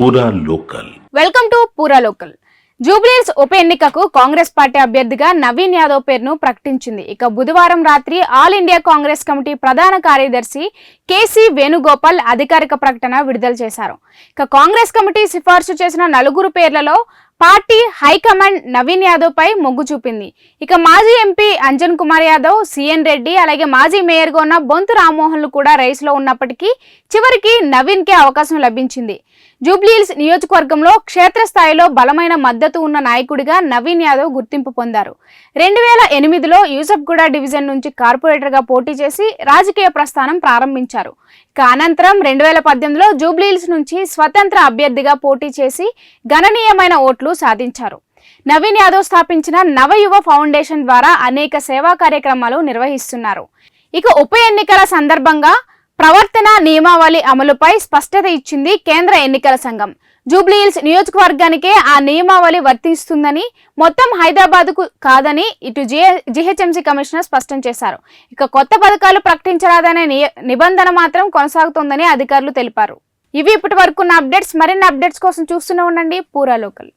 పూరా local. Welcome to పూరా local. జూబ్లీస్ ఉప ఎన్నికకు కాంగ్రెస్ పార్టీ అభ్యర్థిగా నవీన్ యాదవ్ పేరును ప్రకటించింది. ఇక బుధవారం రాత్రి ఆల్ ఇండియా కాంగ్రెస్ కమిటీ ప్రధాన కార్యదర్శి కేసీ వేణుగోపాల్ అధికారిక ప్రకటన విడుదల చేశారు. ఇక కాంగ్రెస్ కమిటీ సిఫార్సు చేసిన నలుగురు పేర్లలో party high command Naveen Yadav పై మొగ్గు చూపింది. ఇక మాజీ MP Anjan Kumar Yadav C N Reddy అలాగే మాజీ మేయర్గా ఉన్న బొంతు రామ్మోహన్లు కూడా రేసులో ఉన్నప్పటికీ చివరికి నవీన్కే అవకాశం లభించింది. జూబ్లీహిల్స్ నియోజకవర్గంలో క్షేత్రస్థాయిలో బలమైన మద్దతు ఉన్న నాయకుడిగా నవీన్ యాదవ్ గుర్తింపు పొందారు. రెండు వేల ఎనిమిదిలో యూసఫ్గూడ డివిజన్ నుంచి కార్పొరేటర్గా పోటీ చేసి రాజకీయ ప్రస్థానం ప్రారంభించారు. ఇక అనంతరం రెండు వేల పద్దెనిమిదిలో జూబ్లీహిల్స్ నుంచి స్వతంత్ర అభ్యర్థిగా పోటీ చేసి గణనీయమైన ఓట్లు సాధించారు. నవీన్ యాదవ్ స్థాపించిన నవయువ ఫౌండేషన్ ద్వారా అనేక సేవా కార్యక్రమాలు నిర్వహిస్తున్నారు. ఇక ఉప ఎన్నికల సందర్భంగా ప్రవర్తన నియమావళి అమలుపై స్పష్టత ఇచ్చింది కేంద్ర ఎన్నికల సంఘం. జూబ్లీహిల్స్ నియోజకవర్గానికే ఆ నియమావళి వర్తిస్తుందని మొత్తం హైదరాబాద్కు కాదని ఇటు జిహెచ్ఎంసీ కమిషనర్ స్పష్టం చేశారు. ఇక కొత్త పథకాలు ప్రకటించరాదనే నియ- నిబంధన మాత్రం కొనసాగుతోందని అధికారులు తెలిపారు. ఇవి ఇప్పటి వరకున్న అప్డేట్స్. మరిన్ని అప్డేట్స్ కోసం చూస్తూనే ఉండండి. పూరా లోకల్.